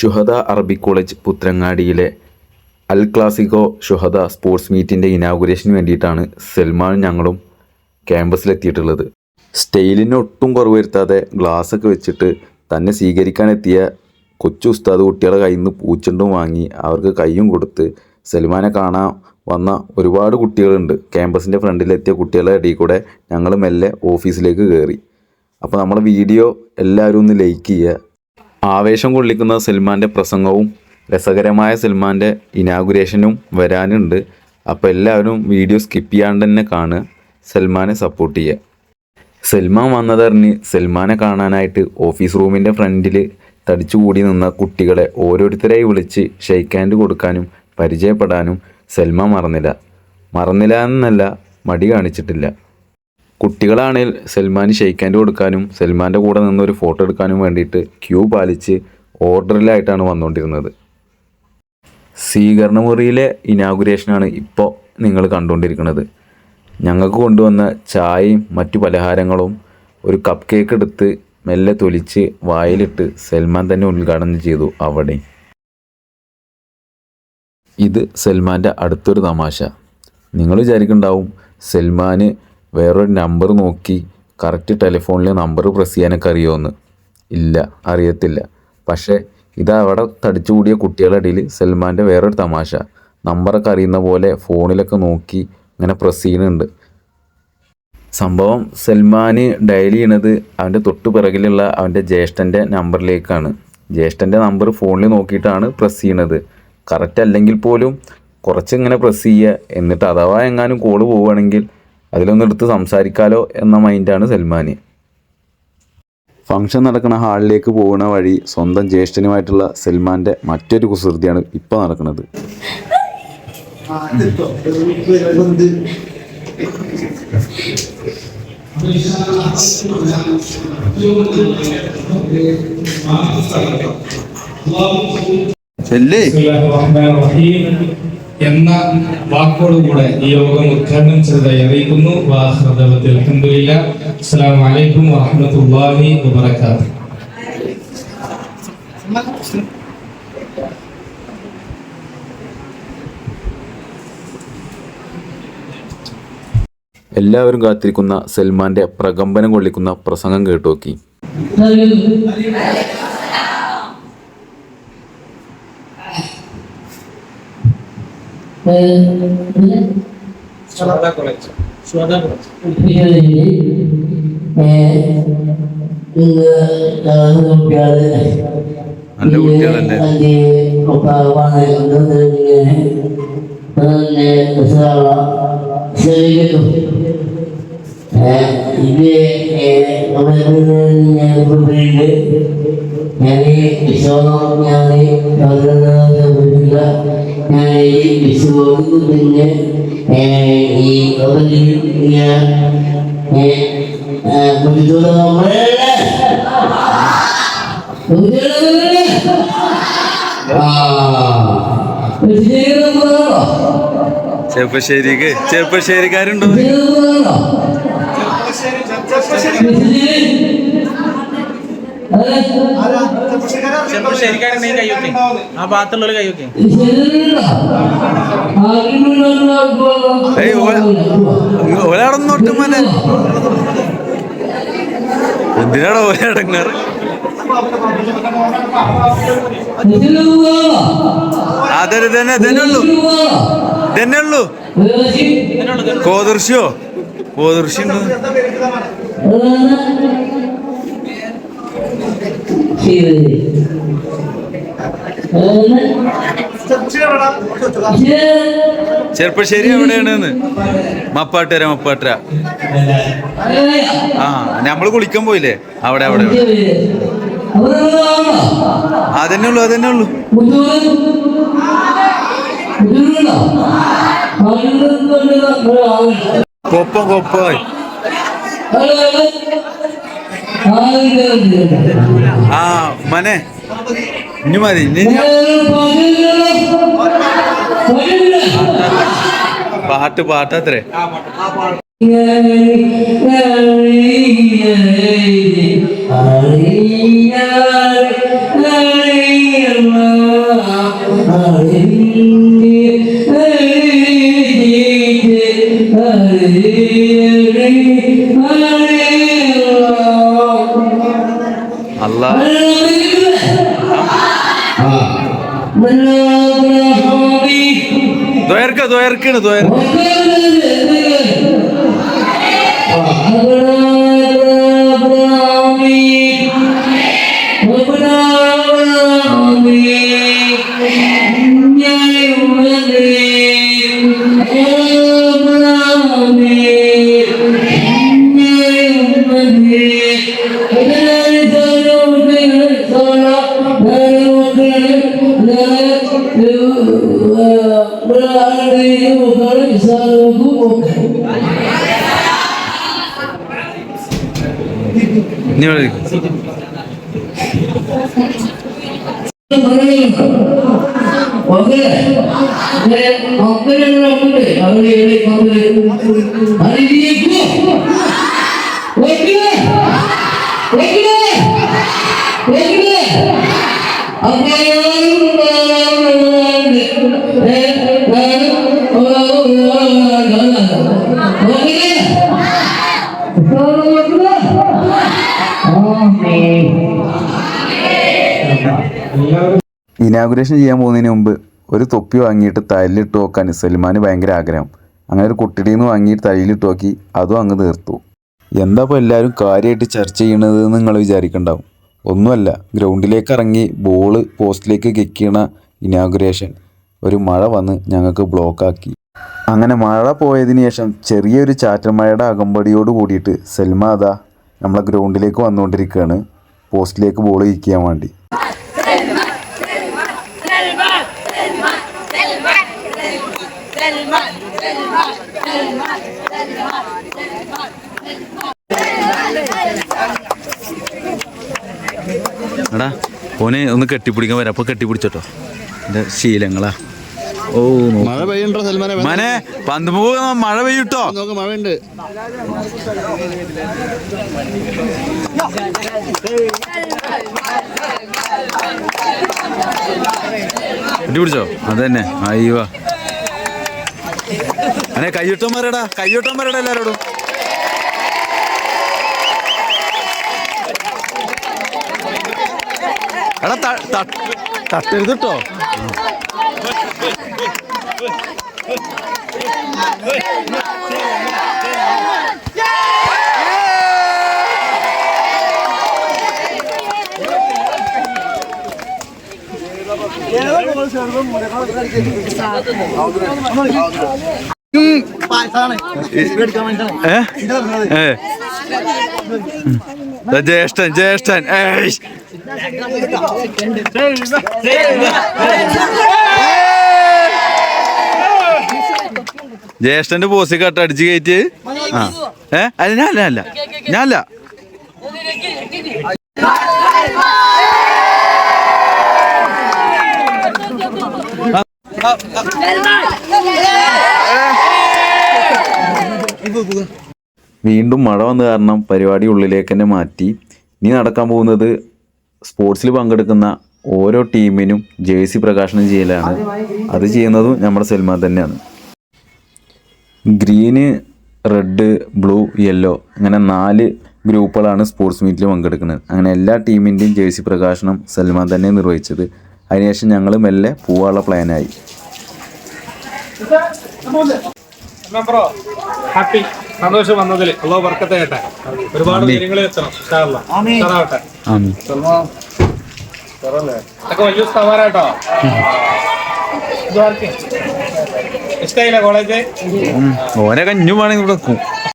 ഷുഹദ അറബി കോളേജ് പുത്രങ്ങാടിയിലെ അൽ Clasico Shuhada sports മീറ്റിന്റെ ഇനാഗുറേഷന് വേണ്ടിയിട്ടാണ് സൽമാനും ഞങ്ങളും ക്യാമ്പസിലെത്തിയിട്ടുള്ളത്. സ്റ്റൈലിന് ഒട്ടും കുറവ് വരുത്താതെ ഗ്ലാസ്സൊക്കെ വെച്ചിട്ട് തന്നെ സ്വീകരിക്കാനെത്തിയ കൊച്ചു ഉസ്താദ് കുട്ടികളെ കയ്യിൽ നിന്ന് പൂച്ചെണ്ടും വാങ്ങി അവർക്ക് കയ്യും കൊടുത്ത് സൽമാനെ കാണാൻ വന്ന ഒരുപാട് കുട്ടികളുണ്ട്. ക്യാമ്പസിന്റെ ഫ്രണ്ടിലെത്തിയ കുട്ടികളുടെ ഇടയിൽ കൂടെ ഞങ്ങൾ മെല്ലെ ഓഫീസിലേക്ക് കയറി. അപ്പോൾ നമ്മുടെ വീഡിയോ എല്ലാവരും ഒന്ന് ലൈക്ക് ചെയ്യുക. ആവേശം കൊള്ളിക്കുന്ന സൽമാന്റെ പ്രസംഗവും രസകരമായ സൽമാന്റെ ഇനാഗുരേഷനും വരാനുണ്ട്. അപ്പോൾ എല്ലാവരും വീഡിയോ സ്കിപ്പ് ചെയ്യാണ്ട് തന്നെ കാണുക. സൽമാനെ സപ്പോർട്ട് ചെയ്യുക. സൽമാൻ വന്നതറിഞ്ഞ് സൽമാനെ കാണാനായിട്ട് ഓഫീസ് റൂമിന്റെ ഫ്രണ്ടിൽ തടിച്ചു കൂടി നിന്ന കുട്ടികളെ ഓരോരുത്തരായി വിളിച്ച് ഷെയ്ക്ക് ഹാൻഡ് കൊടുക്കാനും പരിചയപ്പെടാനും സൽമാൻ മറന്നില്ല. മറന്നില്ല എന്നല്ല മടി കാണിച്ചിട്ടില്ല. കുട്ടികളാണെങ്കിൽ സൽമാൻ ഷെയ്ക്ക് ഹാൻഡ് കൊടുക്കാനും സൽമാന്റെ കൂടെ നിന്ന് ഒരു ഫോട്ടോ എടുക്കാനും വേണ്ടിയിട്ട് ക്യൂ പാലിച്ച് ഓർഡറിലായിട്ടാണ് വന്നുകൊണ്ടിരുന്നത്. സ്വീകരണ മുറിയിലെ ഇനാഗുറേഷനാണ് ഇപ്പോൾ നിങ്ങൾ കണ്ടുകൊണ്ടിരിക്കുന്നത്. ഞങ്ങൾക്ക് കൊണ്ടുവന്ന ചായയും മറ്റു പലഹാരങ്ങളും ഒരു കപ്പ് കേക്ക് എടുത്ത് മെല്ലെ തൊലിച്ച് വായിലിട്ട് സൽമാൻ തന്നെ ഉദ്ഘാടനം ചെയ്തു അവിടെ. ഇത് സൽമാന്റെ അടുത്തൊരു തമാശ. നിങ്ങൾ വിചാരിക്കുന്നുണ്ടാവും സൽമാന് വേറൊരു നമ്പർ നോക്കി കറക്റ്റ് ടെലിഫോണിലെ നമ്പർ പ്രസ് ചെയ്യാനൊക്കെ അറിയുമെന്ന് ഇല്ല അറിയത്തില്ല. പക്ഷേ ഇത് അവിടെ തടിച്ചുകൂടിയ കുട്ടികളുടെ ഇടയിൽ സൽമാന്റെ വേറൊരു തമാശ. നമ്പറൊക്കെ അറിയുന്ന പോലെ ഫോണിലൊക്കെ നോക്കി ഇങ്ങനെ പ്രസ് ചെയ്യുന്നുണ്ട്. സംഭവം സൽമാന് ഡയൽ ചെയ്യണത് അവന്റെ തൊട്ടു പിറകിലുള്ള അവന്റെ ജ്യേഷ്ഠന്റെ നമ്പറിലേക്കാണ് ജ്യേഷ്ഠന്റെ നമ്പർ ഫോണിൽ നോക്കിയിട്ടാണ് പ്രസ് ചെയ്യണത്. കറക്റ്റ് അല്ലെങ്കിൽ പോലും കുറച്ചിങ്ങനെ പ്രസ് ചെയ്യുക. എന്നിട്ട് അഥവാ എങ്ങാനും കോൾ പോവുകയാണെങ്കിൽ അതിലൊന്ന് എടുത്ത് സംസാരിക്കാലോ എന്ന മൈൻഡാണ് സൽമാന്. ഫംഗ്ഷൻ നടക്കുന്ന ഹാളിലേക്ക് പോകുന്ന വഴി സ്വന്തം ജ്യേഷ്ഠനുമായിട്ടുള്ള സൽമാന്റെ മറ്റൊരു കുസൃതിയാണ് ഇപ്പോൾ നടക്കുന്നത്. ചെല്ലേ. എന്ന വാക്കോടുകൂടെ ഈ യോഗം ഉദ്ഘാടനം ചെയ്തതായി അറിയിക്കുന്നു. വാഹൃദവത്തിൽ അൽഹംദുലില്ലാ. അസ്സലാമു അലൈക്കും വറഹ്മത്തുള്ളാഹി വബറകാതുഹു. എല്ലാവരും കാത്തിരിക്കുന്ന സൽമാന്റെ പ്രകമ്പനം കൊള്ളിക്കുന്ന പ്രസംഗം കേട്ടു നോക്കി. നല്ല കുട്ടികളല്ലേ? ഇത് ഞാൻ ഞാൻ ഈ പിന്നെ ഈ ചെപ്പശ്ശേരിക്ക് ചെപ്പശ്ശേരിക്കാരുണ്ടോ ചെപ്പശ്ശേരി കൈയൊക്കെ ആ ഭാഗത്തുള്ളവർ ഒരാടന്നോട്ട് മനെ. എന്തിനാണോ ഒരടങ്ങാറ് അതൊരു തന്നെ തന്നെ ഉള്ളൂ. തന്നെ ഉള്ളൂ. കോദൃശ്യോ ഉണ്ട് ചെറുപ്പശ്ശേരി എവിടെയാണെന്ന്? മപ്പാട്ടുര മപ്പാട്ടുര ആ നമ്മൾ കുളിക്കാൻ പോയില്ലേ? അവിടെ അവിടെ. അതന്നെ ഉള്ളു അതന്നെ ഉള്ളു. കൊപ്പം കൊപ്പായി ആ മനെ. ഇനി മതി പാട്ട് പാട്ടത്രേ അറിയാ ദ്വയർക്ക ദ്വയർക്കാണ് ദ്വയർ. ഇനി ഇവിടെ ഇനാഗുറേഷൻ ചെയ്യാൻ പോകുന്നതിന് മുമ്പ് ഒരു തൊപ്പി വാങ്ങിയിട്ട് തലയിലിട്ട് നോക്കാൻ സൽമാന് ഭയങ്കര ആഗ്രഹം. അങ്ങനെ ഒരു കുട്ടിയിൽ നിന്ന് വാങ്ങിയിട്ട് തലയിലിട്ട് നോക്കി അതും അങ്ങ് തീർത്തു. എന്താ ഇപ്പോൾ എല്ലാവരും കാര്യമായിട്ട് ചർച്ച ചെയ്യണത് എന്ന് നിങ്ങൾ വിചാരിക്കണ്ടാവും. ഒന്നുമല്ല ഗ്രൗണ്ടിലേക്ക് ഇറങ്ങി ബോൾ പോസ്റ്റിലേക്ക് കെക്കിയണ ഇനാഗുറേഷൻ ഒരു മഴ വന്ന് ഞങ്ങൾക്ക് ബ്ലോക്കാക്കി അങ്ങനെ മഴ പോയതിന് ശേഷം ചെറിയൊരു ചാറ്റൽ മഴയുടെ അകമ്പടിയോട് കൂടിയിട്ട് സൽമാ അതാ നമ്മളെ ഗ്രൗണ്ടിലേക്ക് വന്നുകൊണ്ടിരിക്കുകയാണ്. പോസ്റ്റിലേക്ക് ബോൾ കിക്കാൻ വേണ്ടി. എടാ ഓനെ ഒന്ന് കെട്ടിപ്പിടിക്കാൻ വരാം. അപ്പോൾ കെട്ടിപ്പിടിച്ചോട്ടോ. എന്റെ ശീലങ്ങളാ. ഓ മഴ പെയ്യണ്ടോ സൽമാനെ മനെ പന്തുമുഖ മഴ പെയ്യൂട്ടോ? നോക്ക് മഴയുണ്ട്. കെട്ടിപ്പിടിച്ചോ? അത് തന്നെ. അയ്യോ അനെ കയ്യൊട്ടം വരടാ കയ്യൊട്ടം വരടാ എല്ലാരോടും എടാ തട്ടരുത് ഏ ഏ ദാ ജ്യേഷ്ഠൻ ജ്യേഷ്ഠൻ ജ്യേഷ്ഠന്റെ പോസി കട്ട് അടിച്ച് കയറ്റി ആ. ഏ? അല്ല ഞാനല്ല ഞാനല്ല. വീണ്ടും മഴ വന്ന കാരണം പരിപാടി ഉള്ളിലേക്ക് തന്നെ മാറ്റി. ഇനി നടക്കാൻ പോകുന്നത് സ്പോർട്സിൽ പങ്കെടുക്കുന്ന ഓരോ ടീമിനും ജേഴ്സി പ്രകാശനം ചെയ്യലാണ്. അത് ചെയ്യുന്നതും നമ്മുടെ സൽമാൻ തന്നെയാണ്. ഗ്രീന് റെഡ് ബ്ലൂ യെല്ലോ അങ്ങനെ നാല് ഗ്രൂപ്പുകളാണ് സ്പോർട്സ് മീറ്റിൽ പങ്കെടുക്കുന്നത്. അങ്ങനെ എല്ലാ ടീമിന്റെയും ജേഴ്സി പ്രകാശനം സൽമാൻ തന്നെ നിർവഹിച്ചത്. അതിനുശേഷം ഞങ്ങൾ മെല്ലെ പോവാനുള്ള പ്ലാനായി ബ്രോ ഹാപ്പി സന്തോഷം വന്നതിൽ അല്ലോ വർക്കത്തെ കേട്ടെ ഒരുപാട് കാര്യങ്ങളിൽ എത്തണം ആമീൻ. ഇതൊക്കെ വലിയ സ്ഥലമാരാട്ടോ ഇഷ്ടായില്ല കോളേജ് ഓനെ കഞ്ഞു വേണമെങ്കിൽ ഇവിടെ